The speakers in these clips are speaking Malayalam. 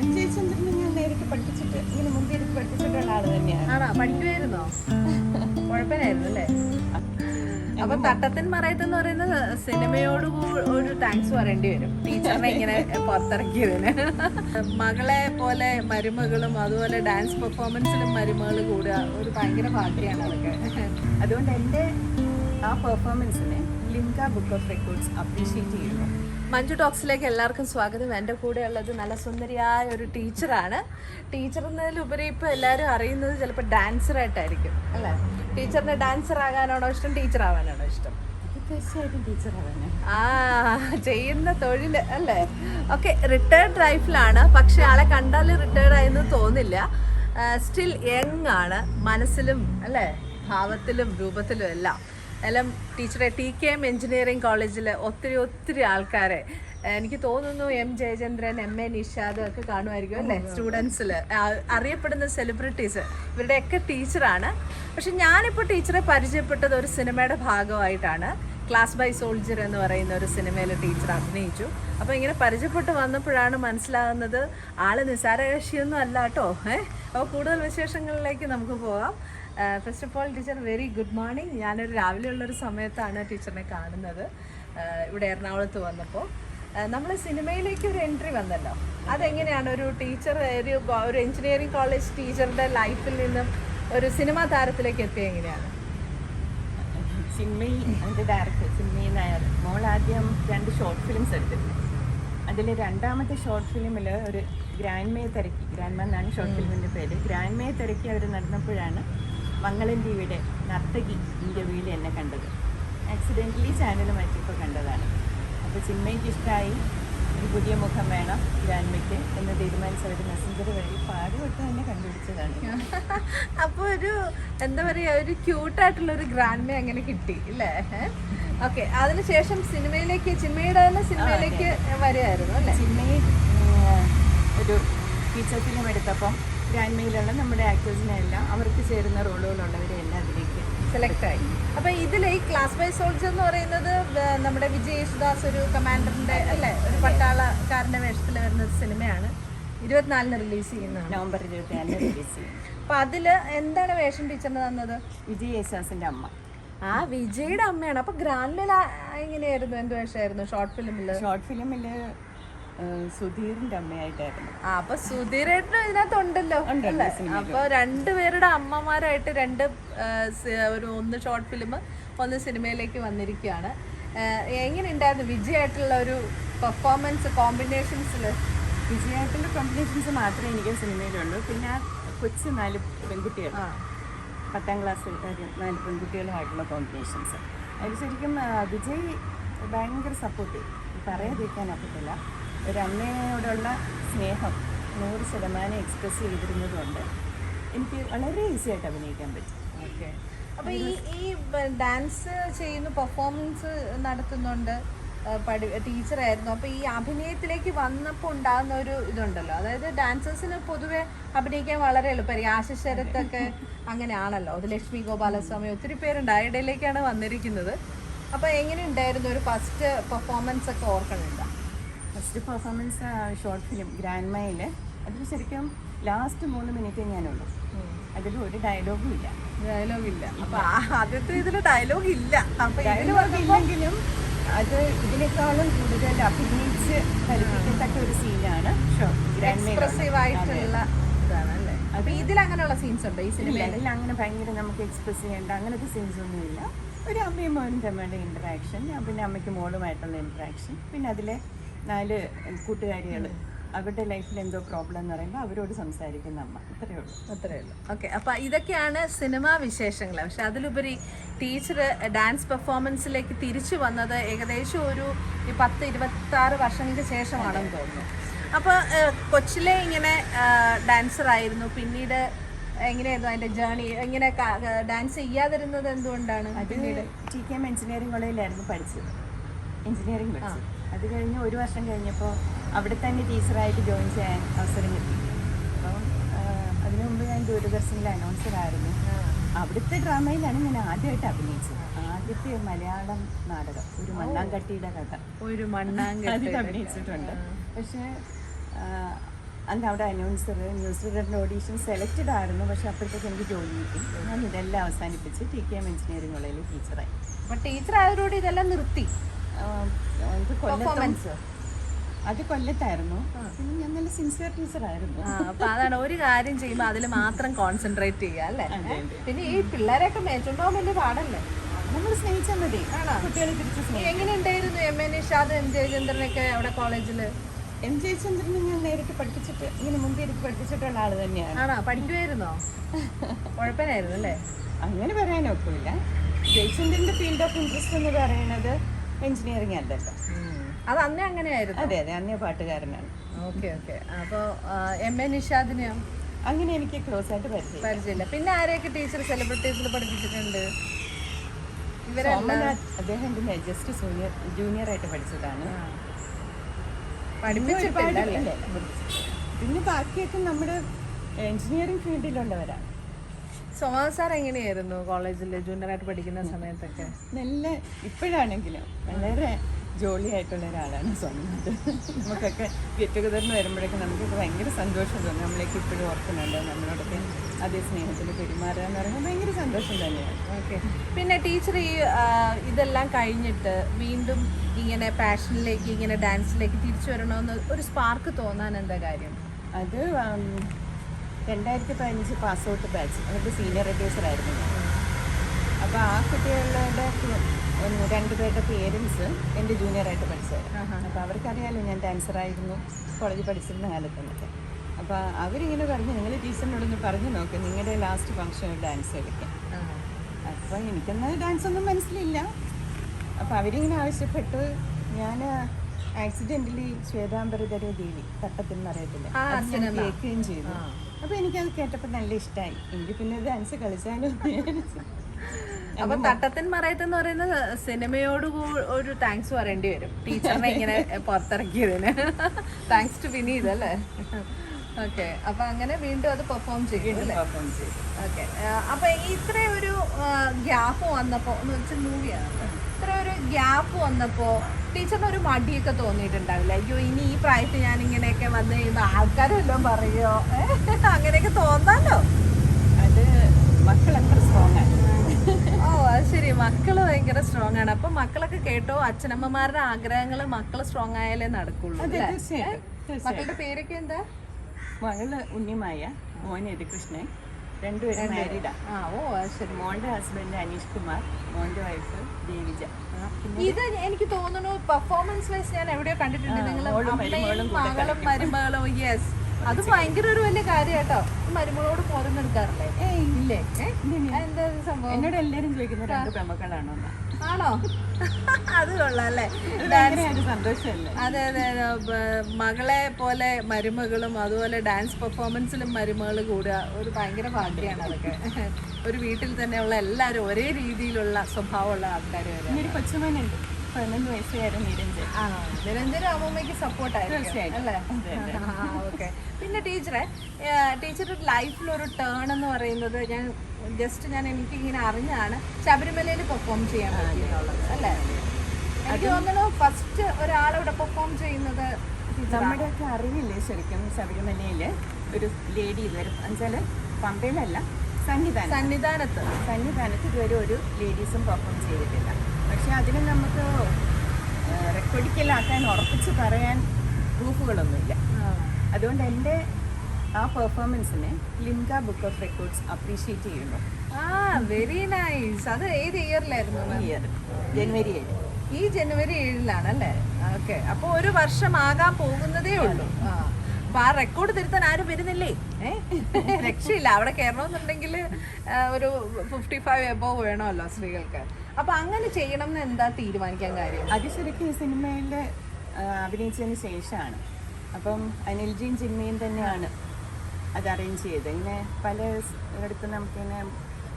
എം ജയചന്ദ്രനെ ഞാൻ നേരിട്ട് പഠിപ്പിച്ചിട്ട് ഇങ്ങനെ മുമ്പ് ഇരുന്ന് പഠിപ്പിച്ചിട്ടുള്ള ആൾ തന്നെയാണ്. ആണോ? പഠിക്കുമായിരുന്നോ കുഴപ്പമില്ലായിരുന്നു അല്ലേ? അപ്പൊ തട്ടത്തിൻ മറയത്ത് എന്ന് പറയുന്ന സിനിമയോട് ഒരു താങ്ക്സ് പറയേണ്ടി വരും. ടീച്ചറിനെ ഇങ്ങനെ പുറത്തിറക്കിയതിന്. മകളെ പോലെ മരുമകളും അതുപോലെ ഡാൻസ് പെർഫോമൻസിലും മരുമകൾ കൂടുക ഒരു ഭയങ്കര ഭാഗ്യമാണ് അതൊക്കെ. അതുകൊണ്ട് എന്റെ ആ പെർഫോമൻസിനെ Limca book of records appreciate ചെയ്യുന്നു. മഞ്ജു ടോക്സിലേക്ക് എല്ലാവർക്കും സ്വാഗതം. എന്റെ കൂടെ ഉള്ളത് നല്ല സുന്ദരിയായ ഒരു ടീച്ചറാണ്. ടീച്ചർ എന്നതിലുപരി ഇപ്പോൾ എല്ലാവരും അറിയുന്നത് ചിലപ്പോൾ ഡാൻസറായിട്ടായിരിക്കും അല്ലേ? ടീച്ചറിന് ഡാൻസർ ആകാനാണോ ഇഷ്ടം ടീച്ചർ ആവാനാണോ ഇഷ്ടം? ടീച്ചർ ആ ചെയ്യുന്ന തൊഴിൽ അല്ലേ? ഓക്കെ റിട്ടയർഡ് ലൈഫിലാണ് പക്ഷെ ആളെ കണ്ടാൽ റിട്ടയർഡ് ആയെന്ന് തോന്നില്ല. സ്റ്റിൽ യങ് ആണ് മനസ്സിലും അല്ലേ? ഭാവത്തിലും രൂപത്തിലും എല്ലാം. എല്ലാം ടീച്ചറെ ടി കെ എം എഞ്ചിനീയറിംഗ് കോളേജിൽ ഒത്തിരി ഒത്തിരി ആൾക്കാരെ എനിക്ക് തോന്നുന്നു M Jayachandran M A Nishad ഒക്കെ കാണുമായിരിക്കും അല്ലേ? സ്റ്റുഡൻസിൽ അറിയപ്പെടുന്ന സെലിബ്രിറ്റീസ് ഇവരുടെയൊക്കെ ടീച്ചറാണ്. പക്ഷെ ഞാനിപ്പോൾ ടീച്ചറെ പരിചയപ്പെട്ടത് ഒരു സിനിമയുടെ ഭാഗമായിട്ടാണ്. ക്ലാസ് ബൈ സോൾജർ എന്ന് പറയുന്ന ഒരു സിനിമയിലെ ടീച്ചർ അഭിനയിച്ചു. അപ്പോൾ ഇങ്ങനെ പരിചയപ്പെട്ട് വന്നപ്പോഴാണ് മനസ്സിലാകുന്നത് ആൾ നിസാരകക്ഷിയൊന്നും അല്ല കേട്ടോ. ഏഹ് അപ്പോൾ കൂടുതൽ വിശേഷങ്ങളിലേക്ക് നമുക്ക് പോകാം. First of all teacher very good morning ഞാനൊരു രാവിലെ ഉള്ളൊരു സമയത്താണ് ടീച്ചറിനെ കാണുന്നത്. ഇവിടെ എറണാകുളത്ത് വന്നപ്പോൾ നമ്മൾ സിനിമയിലേക്ക് ഒരു എൻട്രി വന്നല്ലോ. അതെങ്ങനെയാണ് ഒരു ടീച്ചർ ഒരു ഒരു എഞ്ചിനീയറിംഗ് കോളേജ് ടീച്ചറുടെ ലൈഫിൽ നിന്നും ഒരു സിനിമാ താരത്തിലേക്ക് എത്തിയ എങ്ങനെയാണ്? സിനിമയിൽ എന്റെ ഡയറക്ടർ സിനിമയിൽ നായർ മോൾ ആദ്യം രണ്ട് ഷോർട്ട് ഫിലിംസ് എടുത്തിരുന്നു. അതിൽ രണ്ടാമത്തെ ഷോർട്ട് ഫിലിമിൽ ഒരു ഗ്രാൻഡ് മേ തിരക്കി. ഗ്രാൻഡ് മേ എന്നാണ് ഷോർട്ട് ഫിലിമിന്റെ പേര്. ഗ്രാൻഡ് മേ തിരക്കി അവർ നടന്നപ്പോഴാണ് മംഗളൻ ടിവിയുടെ നർത്തകി ഇന്റർവ്യൂവിൽ എന്നെ കണ്ടത്. ആക്സിഡന്റലി ചാനൽ മാറ്റിയപ്പോൾ കണ്ടതാണ്. അപ്പോൾ ചിന്മയ്ക്ക് ഇഷ്ടമായി ഒരു പുതിയ മുഖം വേണം. ഗ്രാൻമയ്ക്ക് എന്ന് തീരുമാനിച്ച ഒരു മെസ്സഞ്ചർ വഴി പാടുപെട്ട് തന്നെ കണ്ടുപിടിച്ചതാണ്. അപ്പോൾ ഒരു എന്താ പറയുക ഒരു ക്യൂട്ടായിട്ടുള്ള ഒരു ഗ്രാൻമ അങ്ങനെ കിട്ടി അല്ലേ ഓക്കെ അതിനുശേഷം സിനിമയിലേക്ക് ചിന്മയുടെ തന്നെ സിനിമയിലേക്ക് വരികയായിരുന്നു അല്ലേ? ചിന്മയിൽ ഒരു ഫീച്ചർ ഫിലിം എടുത്തപ്പം ഗ്രാൻഡ് മെയിലുള്ള നമ്മുടെ ആക്ടേഴ്സിനെ എല്ലാം അവർക്ക് ചേരുന്ന റോളുകളുള്ളവരെ എല്ലാം അതിലേക്ക് സെലക്ട് ആയി. അപ്പൊ ഇതിൽ ഈ ക്ലാസ് ബൈ സോൾജർ എന്ന് പറയുന്നത് നമ്മുടെ വിജയ് യേശുദാസ് ഒരു കമാൻഡറിന്റെ അല്ലേ? ഒരു പട്ടാളക്കാരന്റെ വേഷത്തിൽ വരുന്ന സിനിമയാണ്. ഇരുപത്തിനാലിന് റിലീസ് ചെയ്യുന്നതാണ്. നവംബർ ഇരുപത്തി നാലിന് റിലീസ് ചെയ്യും അപ്പൊ അതിൽ എന്താണ് വേഷം ടീച്ചറിന് തന്നത്? വിജയ് യേശുദാസിന്റെ അമ്മ. ആ വിജയുടെ അമ്മയാണ്. അപ്പൊ ഗ്രാൻഡിൽ എങ്ങനെയായിരുന്നു എന്ത് വേഷമായിരുന്നു? ഷോർട്ട് ഫിലിമിൽ? ഷോർട്ട് ഫിലിമിൽ സുധീറിന്റെ അമ്മയായിട്ടായിരുന്നു. ആ അപ്പൊ സുധീരേട്ടനും സിനിമയിൽ. അപ്പൊ രണ്ടുപേരുടെ അമ്മമാരായിട്ട് രണ്ട് ഒരു ഒന്ന് ഷോർട്ട് ഫിലിം ഒന്ന് സിനിമയിലേക്ക് വന്നിരിക്കുകയാണ്. എങ്ങനെ ഉണ്ടായിരുന്നു വിജയായിട്ടുള്ള ഒരു പെർഫോമൻസ് കോമ്പിനേഷൻസിൽ വിജയായിട്ടുള്ള കോമ്പിനേഷൻസ് മാത്രമേ എനിക്ക് സിനിമയിലുള്ളൂ. പിന്നെ കൊച്ചു നാല് പെൺകുട്ടികൾ ആ. പത്താം ക്ലാസ് നാല് പെൺകുട്ടികളുമായിട്ടുള്ള കോമ്പിനേഷൻസ് അതിൽ ശരിക്കും വിജയ് ഭയങ്കര സപ്പോർട്ട് പറയാതിരിക്കാൻ ഒക്കത്തില്ല. ഒരു അമ്മയോടുള്ള സ്നേഹം നൂറ് ശതമാനം എക്സ്പ്രസ് ചെയ്തിരുന്നതുകൊണ്ട് എനിക്ക് വളരെ ഈസി ആയിട്ട് അഭിനയിക്കാൻ പറ്റും. ഓക്കെ. അപ്പോൾ ഈ ഈ ഡാൻസ് ചെയ്യുന്നു പെർഫോമൻസ് നടത്തുന്നുണ്ട്. പഠി ടീച്ചറായിരുന്നു അപ്പോൾ ഈ അഭിനയത്തിലേക്ക് വന്നപ്പോൾ ഉണ്ടാകുന്ന ഒരു ഇതുണ്ടല്ലോ. അതായത് ഡാൻസേഴ്സിന് പൊതുവെ അഭിനയിക്കാൻ വളരെ എളുപ്പമായിരിക്കും ആശിഷ് ശരത്തൊക്കെ അങ്ങനെയാണല്ലോ. അത് ലക്ഷ്മി ഗോപാലസ്വാമി ഒത്തിരി പേരുണ്ട്. ആ ഇടയിലേക്കാണ് വന്നിരിക്കുന്നത്. അപ്പോൾ എങ്ങനെയുണ്ടായിരുന്നു ഒരു ഫസ്റ്റ് പെർഫോമൻസ് ഒക്കെ ഓർക്കണുണ്ടോ? First performance short film grand മയിൽ അതിൽ ശരിക്കും ലാസ്റ്റ് മൂന്ന് മിനിറ്റേ ഞാനുള്ളൂ. അതിൽ ഒരു ഡയലോഗും ഇല്ല. ഡയലോഗ് ഇല്ല. അപ്പൊ ആദ്യത്തെ ഇതിൽ ഡയലോഗ് ഇല്ല. ഡയലോഗ് ഇല്ലെങ്കിലും അത് ഇതിനേക്കാളും കൂടുതൽ അഭിനയിച്ച് ഫലിപ്പിക്കത്തക്ക ഒരു സീനാണ് ഇതിൽ അങ്ങനെയുള്ള സീൻസ് ഉണ്ട് ഈ സിനിമയിൽ അതിൽ അങ്ങനെ ഭയങ്കര നമുക്ക് എക്സ്പ്രസ് ചെയ്യേണ്ട അങ്ങനത്തെ സീൻസ് ഒന്നുമില്ല. ഒരു അമ്മയും മോനും തമ്മിലുള്ള ഇന്ററാക്ഷൻ പിന്നെ അമ്മയ്ക്ക് മോളുമായിട്ടുള്ള ഇന്ററാക്ഷൻ പിന്നെ അതിലെ നാല് കൂട്ടുകാരികൾ അവരുടെ ലൈഫിൽ എന്തോ പ്രോബ്ലം എന്ന് പറയുമ്പോൾ അവരോട് സംസാരിക്കുന്ന അമ്മ. അത്രയേ ഉള്ളൂ. അത്രേ ഉള്ളൂ. ഓക്കെ അപ്പം ഇതൊക്കെയാണ് സിനിമാ വിശേഷങ്ങൾ പക്ഷെ അതിലുപരി ടീച്ചർ ഡാൻസ് പെർഫോമൻസിലേക്ക് തിരിച്ചു വന്നത് ഏകദേശം ഒരു പത്ത് ഇരുപത്തി ആറ് വർഷങ്ങൾക്ക് ശേഷമാണെന്ന് തോന്നുന്നു. അപ്പോൾ കൊച്ചിലെ ഇങ്ങനെ ഡാൻസർ ആയിരുന്നു. പിന്നീട് എങ്ങനെയായിരുന്നു അതിന്റെ ജേണി എങ്ങനെ ഡാൻസ് ചെയ്യാതിരുന്നത് എന്തുകൊണ്ടാണ്? പിന്നീട് ടി കെ എം എഞ്ചിനീയറിംഗ് കോളേജിലായിരുന്നു പഠിച്ചത്. എഞ്ചിനീയറിംഗ് പഠിച്ചത്. അത് കഴിഞ്ഞ് ഒരു വർഷം കഴിഞ്ഞപ്പോൾ അവിടെ തന്നെ ടീച്ചറായിട്ട് ജോയിൻ ചെയ്യാൻ അവസരം കിട്ടി. അപ്പം അതിനു മുമ്പ് ഞാൻ ദൂരദർശനിൽ അനൗൺസറായിരുന്നു അവിടുത്തെ ഡ്രാമയിലാണ് ഞാൻ ആദ്യമായിട്ട് അഭിനയിച്ചത്. ആദ്യത്തെ മലയാളം നാടകം ഒരു മണ്ണാങ്കട്ടിയുടെ കഥ. ഒരു മണ്ണാങ്കട്ടി അഭിനയിച്ചിട്ടുണ്ട്. പക്ഷേ അന്ന് അവിടെ അനൗൺസർ ന്യൂസ് റീഡറിന്റെ ഓഡീഷൻ സെലക്റ്റഡ് ആയിരുന്നു. പക്ഷെ അപ്പോഴത്തേക്ക് എനിക്ക് ജോലി കിട്ടി. ഞാൻ ഇതെല്ലാം അവസാനിപ്പിച്ച് ടി കെ എം എഞ്ചിനീയറിംഗ് കോളേജിൽ ടീച്ചറായി അപ്പം ടീച്ചർ ആയതോടെ ഇതെല്ലാം നിർത്തി. കൊല്ലത്തും പെർഫോമൻസ് അത് കൊല്ലത്തായിരുന്നു. പിന്നെ ഞാൻ നല്ല സിൻസിയർ ടീച്ചറായിരുന്നു ആയിരുന്നു. അപ്പൊ അതാണ് ഒരു കാര്യം ചെയ്യുമ്പോ അതിൽ മാത്രം കോൺസെൻട്രേറ്റ് ചെയ്യുക അല്ലേ? അതെ അതെ. പിന്നെ ഈ പിള്ളേരെയൊക്കെ മേച്ചുണ്ടാവാൻ വലിയ പാടല്ലേ? നമ്മൾ സ്നേഹിച്ചാൽ മതി. ആണോ? കുട്ടികളെ തിരിച്ച് സ്നേഹിക്കും. എങ്ങനെ ഉണ്ടായിരുന്നു എം എ നിഷാദ് എം ജയചന്ദ്രനൊക്കെ അവിടെ കോളേജിൽ എം ജയചന്ദ്രനെ ഞാൻ നേരിട്ട് പഠിപ്പിച്ചിട്ട് ഇങ്ങനെ മുമ്പേ എനിക്ക് പഠിപ്പിച്ചിട്ടുള്ള ആൾ തന്നെയാണ്. ആണോ? പഠിക്കുമായിരുന്നോ കുഴപ്പനായിരുന്നു അല്ലേ? അങ്ങനെ പറയാനൊക്കില്ല ജയചന്ദ്രന്റെ ഫീൽഡ് ഓഫ് ഇൻട്രസ്റ്റ് എന്ന് പറയുന്നത് എഞ്ചിനീയറിംഗ് അല്ലല്ലോ അത് അന്നേ അങ്ങനെയായിരുന്നു? അതെ അതെ അന്നേ പാട്ടുകാരനാണ്. Okay okay. അപ്പോൾ എം എ നിഷാദിനെയോ? അങ്ങനെ എനിക്ക് ക്ലോസ് ആയിട്ട് പരിചയം പരിചയമില്ല. പിന്നെ ആരെയൊക്കെ ടീച്ചർ സെലിബ്രിറ്റീസിൽ പഠിപ്പിച്ചിട്ടുണ്ട്? സോമനാഥ് അദ്ദേഹം പിന്നെ ജസ്റ്റ് സൂനിയർ ജൂനിയർ ആയിട്ട് പഠിച്ചതാണ്. പഠിപ്പിച്ചിട്ടില്ല പിന്നെ ബാക്കിയൊക്കെ നമ്മുടെ എഞ്ചിനീയറിംഗ് ഫീൽഡിലുള്ളവരാണ് സോമനാഥ് സാർ എങ്ങനെയായിരുന്നു കോളേജിൽ ജൂനിയർ ആയിട്ട് പഠിക്കുന്ന സമയത്തൊക്കെ? നല്ല ഇപ്പോഴാണെങ്കിലും വളരെ ജോളി ആയിട്ടുള്ള ഒരാളാണ് സ്വന്തം നമുക്കൊക്കെ ഗെറ്റ് ടുഗദറിന് വരുമ്പോഴൊക്കെ നമുക്കൊക്കെ ഭയങ്കര സന്തോഷം തോന്നും. നമ്മളേക്ക് ഇപ്പോഴും ഓർക്കുന്നുണ്ട്. നമ്മളോടൊക്കെ അതേ സ്നേഹത്തിൽ പെരുമാറുക എന്ന് പറയുമ്പോൾ ഭയങ്കര സന്തോഷം തന്നെയാണ്. ഓക്കെ. പിന്നെ ടീച്ചർ ഈ ഇതെല്ലാം കഴിഞ്ഞിട്ട് വീണ്ടും ഇങ്ങനെ പാഷനിലേക്ക് ഇങ്ങനെ ഡാൻസിലേക്ക് തിരിച്ചു വരണമെന്ന് ഒരു സ്പാർക്ക് തോന്നാൻ എന്താ കാര്യം? അത് രണ്ടായിരത്തി പതിനഞ്ച് പാസ് ഔട്ട് ബാച്ച് അവരുടെ സീനിയർ ആയിരുന്നു അപ്പോൾ ആ കുട്ടികളുടെ കു- ഒന്ന് രണ്ട് പേരുടെ പേരൻസ് എന്റെ ജൂനിയറായിട്ട് പഠിച്ചവരാണ്. അപ്പോൾ അവർക്കറിയാലോ ഞാൻ ഡാൻസറായിരുന്നു കോളേജിൽ പഠിച്ചിരുന്ന കാലത്തൊക്കെ. അപ്പോൾ അവരിങ്ങനെ പറഞ്ഞു നിങ്ങൾ ടീച്ചറിനോടൊന്ന് പറഞ്ഞു നോക്ക് നിങ്ങളുടെ ലാസ്റ്റ് ഫംഗ്ഷനിൽ ഡാൻസ് കളിക്കാം അപ്പോൾ എനിക്കെന്നാൽ ഡാൻസ് ഒന്നും മനസ്സിലില്ല. അപ്പോൾ അവരിങ്ങനെ ആവശ്യപ്പെട്ടു ഞാൻ ആക്സിഡന്റലി ശ്വേതാംബരധര ദേവി തട്ടത്തിൽ സിനിമ. കേൾക്കുകയും ചെയ്തു. അപ്പോൾ എനിക്കത് കേട്ടപ്പോൾ നല്ല ഇഷ്ടമായി എനിക്ക് പിന്നെ ഡാൻസ് കളിച്ചാലോ. അപ്പൊ തട്ടത്തിൻ മറയത്ത് എന്ന് പറയുന്ന സിനിമയോട് ഒരു താങ്ക്സ് പറയേണ്ടി വരും. ടീച്ചറിനെ ഇങ്ങനെ പുറത്തിറക്കിയതിന്. താങ്ക്സ് ടു വിനീത് അല്ലേ ഓക്കെ അപ്പൊ അങ്ങനെ വീണ്ടും അത് പെർഫോം ചെയ്യും ഓക്കെ അപ്പൊ ഇത്രയും ഒരു ഗ്യാപ്പ് വന്നപ്പോ എന്ന് വെച്ചാൽ മൂവിയാണ് ഗ്യാപ്പ് വന്നപ്പോൾ ടീച്ചറിന് ഒരു മടിയൊക്കെ തോന്നിയിട്ടുണ്ടാവില്ല? അയ്യോ ഇനി ഈ പ്രായത്തിൽ ഞാൻ ഇങ്ങനെയൊക്കെ വന്നു കഴിയുമ്പോൾ ആൾക്കാരെല്ലാം പറയോ? അങ്ങനെയൊക്കെ തോന്നാലോ? അത് മക്കൾ അത്ര സ്ട്രോങ് ആണ്. ഓ അത് ശരി. മക്കൾ ഭയങ്കര സ്ട്രോങ് ആണ്. അപ്പൊ മക്കളൊക്കെ കേട്ടോ അച്ഛനമ്മമാരുടെ ആഗ്രഹങ്ങൾ മക്കൾ സ്ട്രോങ് ആയാലേ നടക്കുള്ളൂ മക്കളുടെ പേരൊക്കെ എന്താ? മകൾ ഉണ്ണിമായ മോൻ യദുകൃഷ്ണൻ രണ്ടുപേരും മാരീഡാ ആ. ഓ ശരി. മോന്റെ ഹസ്ബൻഡ് അനീഷ് കുമാർ മോന്റെ വൈഫ് ദേവിജ. ഇത് എനിക്ക് തോന്നുന്നു പെർഫോമൻസ് വൈസ് ഞാൻ എവിടെയോ കണ്ടിട്ടുണ്ട്. നിങ്ങൾ മകളും മരുമകളും യെസ് അത് ഭയങ്കര ഒരു വലിയ കാര്യം കേട്ടോ മരുമകളോട് പോരം നിൽക്കാറില്ലേ ഇല്ലേ? എന്താ സംഭവം? എന്നോട് എല്ലാരും ചോദിക്കുന്നത് രണ്ട് പെമ്മക്കളാണോ ആണോ? അത് കൊള്ളാം അല്ലേ അത് അതെ. മകളെ പോലെ മരുമകളും അതുപോലെ ഡാൻസ് പെർഫോമൻസിലും മരുമകൾ കൂടുക ഒരു ഭയങ്കര ഭാഗ്യമാണ് അതൊക്കെ. ഒരു വീട്ടിൽ തന്നെയുള്ള എല്ലാവരും ഒരേ രീതിയിലുള്ള സ്വഭാവമുള്ള ആൾക്കാർ വരെ. കൊച്ചുമോനുണ്ട് പതിനൊന്ന് വയസ്സുകാരൻ നിരഞ്ജൻ ആണോ? നിരഞ്ജൻ അമ്മൂമ്മയ്ക്ക് സപ്പോർട്ടായിരുന്നു തീർച്ചയായിട്ടും. ഓക്കെ. പിന്നെ ടീച്ചറെ ടീച്ചറുടെ ലൈഫിൽ ഒരു ടേൺ എന്ന് പറയുന്നത് ഞാൻ ജസ്റ്റ് ഞാൻ എനിക്ക് ഇങ്ങനെ അറിഞ്ഞാണ് ശബരിമലയിൽ പെർഫോം ചെയ്യാൻ പറ്റിയെന്നുള്ളത് അല്ലേ? എനിക്ക് തോന്നുന്നു ഫസ്റ്റ് ഒരാളിവിടെ പെർഫോം ചെയ്യുന്നത് നമ്മുടെ ഒക്കെ അറിവില്ലേ ശരിക്കും ശബരിമലയിൽ? ഒരു ലേഡി ഇതുവരെ എന്നുവെച്ചാൽ പമ്പയിലല്ല സന്നിധാനം സന്നിധാനത്ത്. സന്നിധാനത്ത് ഇതുവരെ ഒരു ലേഡീസും പെർഫോം ചെയ്തിട്ടില്ല. പക്ഷെ അതിന് നമുക്ക് റെക്കോർഡിക്കലാക്കാൻ ഉറപ്പിച്ച് പറയാൻ പ്രൂഫുകളൊന്നുമില്ല. അതുകൊണ്ട് എന്റെ ആ പെർഫോമൻസിനെ ലിംഗ ബുക്ക് ഓഫ് റെക്കോർഡ്സ് അപ്രീഷിയേറ്റ് ചെയ്യുന്നു. ആ വെരി നൈസ് അത് ഏത് ഇയറിലായിരുന്നു ഇയർ ജനുവരി ഏഴ്. ഈ ജനുവരി ഏഴിലാണ് അല്ലേ ഓക്കെ അപ്പോൾ ഒരു വർഷം ആകാൻ പോകുന്നതേ ഉള്ളൂ. ആ. അപ്പൊ ആ റെക്കോർഡ് തിരുത്താൻ ആരും വരുന്നില്ലേ? രക്ഷയില്ല. അവിടെ കയറണമെന്നുണ്ടെങ്കിൽ ഒരു ഫിഫ്റ്റി ഫൈവ് എബോവ് വേണമല്ലോ സ്ത്രീകൾക്ക്. അപ്പൊ അങ്ങനെ ചെയ്യണം എന്ന് എന്താ തീരുമാനിക്കാൻ കാര്യം? അത് ശരിക്കും ഈ സിനിമയിലെ അഭിനയിച്ചതിന് ശേഷമാണ്. അപ്പം അനിൽജിയും ചിന്മയും തന്നെയാണ് അത് അറേഞ്ച് ചെയ്തത്. ഇങ്ങനെ പല ഇടത്ത് നമുക്കിങ്ങനെ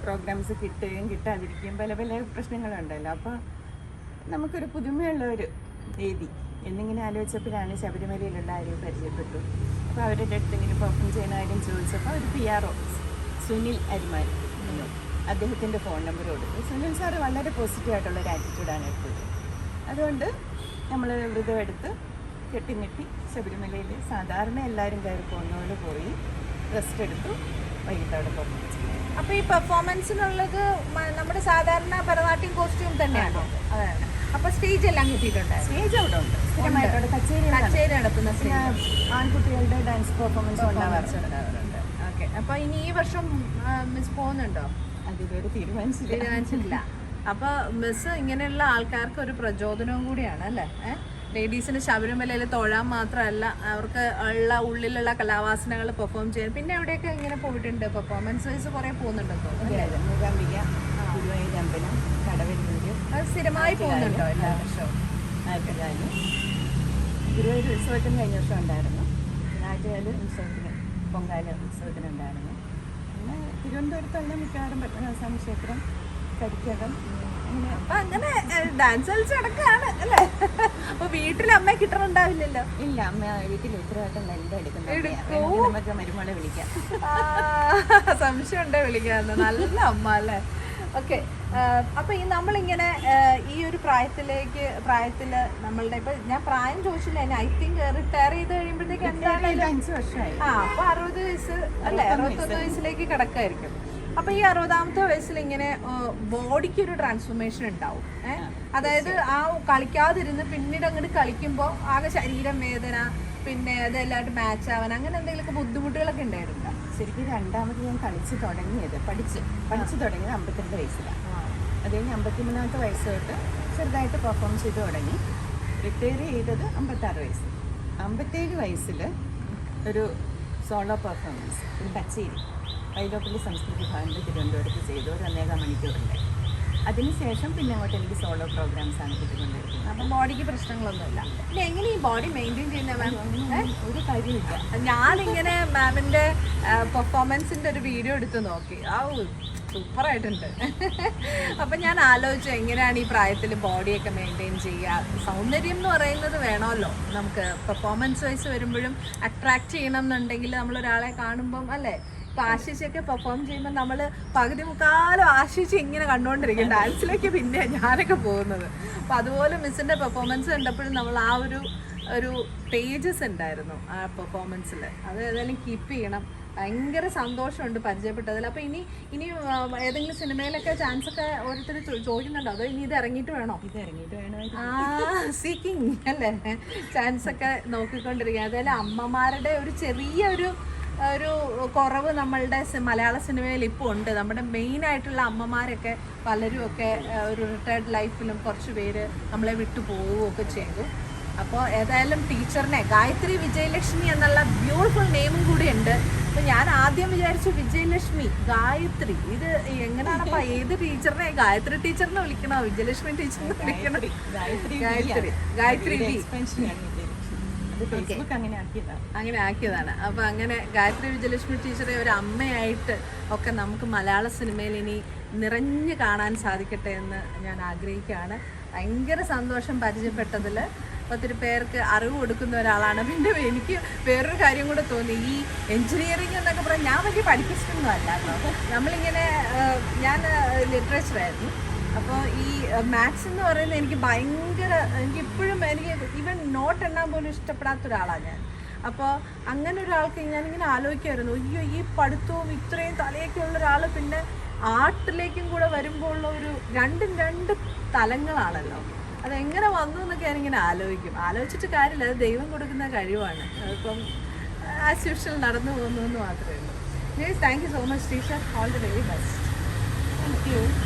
പ്രോഗ്രാംസ് കിട്ടുകയും കിട്ടാതിരിക്കുകയും പല പല പ്രശ്നങ്ങളുണ്ടല്ലോ. അപ്പോൾ നമുക്കൊരു പുതുമയുള്ള ഒരു രീതി. എന്നിങ്ങനെ ആലോചിച്ചപ്പോഴാണ് ശബരിമലയിലുള്ള ആരെയും പരിചയപ്പെട്ടു. അപ്പോൾ അവരുടെ അടുത്ത് ഇങ്ങനെ പെർഫോം ചെയ്യുന്ന കാര്യം ചോദിച്ചപ്പോൾ ഒരു P R O Sunil Ariman അദ്ദേഹത്തിന്റെ ഫോൺ നമ്പർ കൊടുത്തു. സുനിൽ സാറ് വളരെ പോസിറ്റീവ് ആയിട്ടുള്ള ഒരു ആറ്റിറ്റ്യൂഡാണ് എപ്പോഴും അതുകൊണ്ട് നമ്മൾ വ്രതം എടുത്ത് കെട്ടിനെട്ടി ശബരിമലയിൽ സാധാരണ എല്ലാവരും കയറി പോകുന്ന പോയി റെസ്റ്റ് എടുത്തു വൈകിട്ട് അവിടെ പെർഫോമൻസ് ചെയ്തു. അപ്പൊ ഈ പെർഫോമൻസിനുള്ളത് എന്നുള്ളത് നമ്മുടെ സാധാരണ ഭരതനാട്യം കോസ്റ്റ്യൂം തന്നെയാണോ? അതാണ്. അപ്പൊ സ്റ്റേജ് എല്ലാം കിട്ടിയിട്ടുണ്ട്? സ്റ്റേജ് അവിടെ ഉണ്ട്. കച്ചേരി കച്ചേരി നടത്തുന്ന ആൺകുട്ടികളുടെ ഡാൻസ് പെർഫോമൻസ് ഉണ്ടാവാറുണ്ട്. ഉണ്ടാവാറുണ്ട്. ഓക്കെ അപ്പൊ ഇനി ഈ വർഷം മിസ് പോകുന്നുണ്ടോ? തീരുമാനിച്ചില്ല. അപ്പൊ മിസ് ഇങ്ങനെയുള്ള ആൾക്കാർക്ക് ഒരു പ്രചോദനവും കൂടിയാണ് അല്ലേ? ലേഡീസിന് ശബരിമലയിൽ തൊഴാൻ മാത്രമല്ല അവർക്ക് ഉള്ള ഉള്ളിലുള്ള കലാവാസനകൾ പെർഫോം ചെയ്യാൻ. പിന്നെ അവിടെയൊക്കെ ഇങ്ങനെ പോയിട്ടുണ്ട്? പെർഫോമൻസ് വൈസ് കുറെ പോകുന്നുണ്ടോ അതെ മൂകാംബിക സ്ഥിരമായി പോകുന്നുണ്ടോ എല്ലാ വർഷവും? ആറ്റുകാൽ ഗുരുവായൂർ ഉത്സവത്തിന് കഴിഞ്ഞ വർഷം ഉണ്ടായിരുന്നു ആറ്റുകാൽ ഉത്സവത്തിന് പൊങ്കാല ഉത്സവത്തിനുണ്ടായിരുന്നു പിന്നെ തിരുവനന്തപുരത്തുള്ള മിക്കവാറും പത്മനാഭസ്വാമി ക്ഷേത്രം കരിക്കകം അങ്ങനെ അപ്പൊ അങ്ങനെ ഡാൻസ് കളിച്ച് നടക്കാണ് അല്ലേ? അപ്പൊ വീട്ടിൽ അമ്മ കിട്ടണുണ്ടാവില്ലല്ലോ? ഇല്ല അമ്മ വീട്ടിൽ ഉത്തരവാദിത്തം എല്ലാം എടുക്കുന്നത്? അമ്മയാ. എടുക്കൂ. നമുക്ക് മരുമോളെ വിളിക്കാം. ആ, ഉണ്ടോ വിളിക്കാന്ന്. നല്ല അമ്മ അല്ലേ? ഓക്കെ അപ്പൊ ഈ നമ്മളിങ്ങനെ ഈ ഒരു പ്രായത്തിലേക്ക് പ്രായത്തിൽ നമ്മളുടെ ഇപ്പൊ ഞാൻ പ്രായം ചോദിച്ചില്ല ഐ തിങ്ക് റിട്ടയർ ചെയ്ത് കഴിയുമ്പോഴത്തേക്ക് എന്തായാലും ആ അപ്പൊ അറുപത് വയസ്സ് അല്ലെ അറുപത്തൊന്ന് വയസ്സിലേക്ക് കിടക്കായിരിക്കും. അപ്പൊ ഈ അറുപതാമത്തെ വയസ്സിൽ ഇങ്ങനെ ബോഡിക്ക് ഒരു ട്രാൻസ്ഫോർമേഷൻ ഉണ്ടാവും. ഏഹ് അതായത് ആ കളിക്കാതിരുന്ന് പിന്നീട് അങ്ങോട്ട് കളിക്കുമ്പോൾ ആകെ ശരീരം വേദന പിന്നെ അതെല്ലാമായിട്ട് മാച്ച് ആവാൻ അങ്ങനെ എന്തെങ്കിലുമൊക്കെ ബുദ്ധിമുട്ടുകളൊക്കെ ഉണ്ടായിരുന്നു? ശരിക്കും രണ്ടാമത് ഞാൻ കളിച്ച് തുടങ്ങിയത്. പഠിച്ച് പഠിച്ച് തുടങ്ങിയത് അമ്പത്തിരണ്ട് വയസ്സിലാണ് അത് കഴിഞ്ഞ് അമ്പത്തിമൂന്നാമത്തെ വയസ്സ് തൊട്ട് ചെറുതായിട്ട് പെർഫോം ചെയ്ത് തുടങ്ങി. റിട്ടയർ ചെയ്തത് അമ്പത്താറ് വയസ്സ്. അമ്പത്തേഴ് വയസ്സിൽ ഒരു സോളോ പെർഫോമൻസ് ഒരു കച്ചേരി വൈലോപ്പള്ളി സംസ്കൃതി ഭവനിൽ തിരുവനന്തപുരത്ത് ചെയ്തു. ഒരു ഒന്നേകാം മണിക്കൂറുണ്ട്. അതിനുശേഷം പിന്നെ അങ്ങോട്ട് എനിക്ക് സോളോ പ്രോഗ്രാംസ് ആണ് കിട്ടിക്കൊണ്ടിരിക്കുന്നത്. അപ്പം ബോഡിക്ക് പ്രശ്നങ്ങളൊന്നുമില്ല. പിന്നെ എങ്ങനെ ഈ ബോഡി മെയിന്റെയിൻ ചെയ്യുന്ന മാം ഒരു കാര്യമില്ല ഞാനിങ്ങനെ മാമിന്റെ പെർഫോമൻസിന്റെ ഒരു വീഡിയോ എടുത്ത് നോക്കി. ആ സൂപ്പറായിട്ടുണ്ട്. അപ്പം അപ്പൊ ഞാൻ ആലോചിച്ചു എങ്ങനെയാണ് ഈ പ്രായത്തിൽ ബോഡിയൊക്കെ മെയിന്റെയിൻ ചെയ്യുക? സൗന്ദര്യം എന്ന് പറയുന്നത് വേണമല്ലോ. നമുക്ക് പെർഫോമൻസ് വൈസ് വരുമ്പോഴും അട്രാക്റ്റ് ചെയ്യണം എന്നുണ്ടെങ്കിൽ നമ്മളൊരാളെ കാണുമ്പം അല്ലേ? ഇപ്പൊ ആശിച്ചൊക്കെ പെർഫോം ചെയ്യുമ്പോൾ നമ്മൾ പകുതി മുക്കാലും ആശിച്ച് ഇങ്ങനെ കണ്ടുകൊണ്ടിരിക്കും ഡാൻസിലേക്ക് പിന്നെ ഞാനൊക്കെ പോകുന്നത്. അപ്പൊ അതുപോലെ മിസ്സിന്റെ പെർഫോമൻസ് കണ്ടപ്പോഴും നമ്മൾ ആ ഒരു ഒരു പേജസ് ഉണ്ടായിരുന്നു ആ പെർഫോമൻസിൽ അത് ഏതായാലും കീപ്പ് ചെയ്യണം. ഭയങ്കര സന്തോഷമുണ്ട് പരിചയപ്പെട്ടതിൽ. അപ്പോൾ ഇനി ഇനി ഏതെങ്കിലും സിനിമയിലൊക്കെ ചാൻസ് ഒക്കെ ഓരോരുത്തർ ചോദിക്കുന്നുണ്ടോ? അതോ ഇനി ഇത് ഇറങ്ങിയിട്ട് വേണോ? ഇത് ഇറങ്ങിയിട്ട് വേണോ? ആ സീക്കിങ് അല്ലേ? ചാൻസ് ഒക്കെ നോക്കിക്കൊണ്ടിരിക്കുക അതായത് അമ്മമാരുടെ ഒരു ചെറിയ ഒരു ഒരു കുറവ് നമ്മളുടെ മലയാള സിനിമയിൽ ഇപ്പോൾ ഉണ്ട്. നമ്മുടെ മെയിൻ ആയിട്ടുള്ള അമ്മമാരൊക്കെ പലരും ഒക്കെ ഒരു റിട്ടയർഡ് ലൈഫിലും കുറച്ച് പേര് നമ്മളെ വിട്ടു പോവുകയൊക്കെ ചെയ്തു. അപ്പോൾ ഏതായാലും ടീച്ചറിനെ ഗായത്രി വിജയലക്ഷ്മി എന്നുള്ള ബ്യൂട്ടിഫുൾ നെയിമും കൂടി ഉണ്ട്. അപ്പോൾ ഞാൻ ആദ്യം വിചാരിച്ചു വിജയലക്ഷ്മി ഗായത്രി. ഇത് എങ്ങനെയാണപ്പാ ഏത് ടീച്ചറിനെ ഗായത്രി ടീച്ചറിനെ വിളിക്കണോ? വിജയലക്ഷ്മി ടീച്ചറിനെ വിളിക്കണോ? ഗായത്രി ഗായത്രി അങ്ങനെ ആക്കിയതാണ്. അപ്പൊ അങ്ങനെ ഗായത്രി വിജയലക്ഷ്മി ടീച്ചറെ ഒരു അമ്മയായിട്ട് ഒക്കെ നമുക്ക് മലയാള സിനിമയിൽ ഇനി നിറഞ്ഞു കാണാൻ സാധിക്കട്ടെ എന്ന് ഞാൻ ആഗ്രഹിക്കുകയാണ്. ഭയങ്കര സന്തോഷം പരിചയപ്പെട്ടതിൽ ഒത്തിരി പേർക്ക് അറിവ് കൊടുക്കുന്ന ഒരാളാണ്. പിന്നെ എനിക്ക് വേറൊരു കാര്യം കൂടെ തോന്നി. ഈ എൻജിനീയറിംഗ് എന്നൊക്കെ പറഞ്ഞാൽ ഞാൻ വലിയ പഠിപ്പിച്ചിട്ടൊന്നും അല്ല കേട്ടോ. നമ്മളിങ്ങനെ ഞാൻ ലിറ്ററേച്ചറായിരുന്നു അപ്പോൾ ഈ മാത്സ് എന്ന് പറയുന്നത് എനിക്ക് ഭയങ്കര എനിക്ക് ഇപ്പോഴും എനിക്ക് ഈവൻ നോട്ട് എണ്ണാൻ പോലും ഇഷ്ടപ്പെടാത്ത ഒരാളാണ് ഞാൻ. അപ്പോൾ അങ്ങനെ ഒരാൾക്ക് ഞാനിങ്ങനെ ആലോചിക്കുമായിരുന്നു അയ്യോ ഈ പഠിത്തവും ഇത്രയും തലയൊക്കെ ഉള്ള ഒരാൾ പിന്നെ ആർട്ടിലേക്കും കൂടെ വരുമ്പോൾ ഉള്ള ഒരു രണ്ടും രണ്ട് തലങ്ങളാണല്ലോ. അതെങ്ങനെ വന്നു എന്നൊക്കെ ഞാനിങ്ങനെ ആലോചിക്കും. ആലോചിച്ചിട്ട് കാര്യമില്ല അത് ദൈവം കൊടുക്കുന്ന കഴിവാണ്. അതിപ്പം ആസ് യൂഷ്വൽ നടന്നു പോകുന്നു എന്ന് മാത്രമേ ഉള്ളൂ. Thank you so much teacher all the very best thank you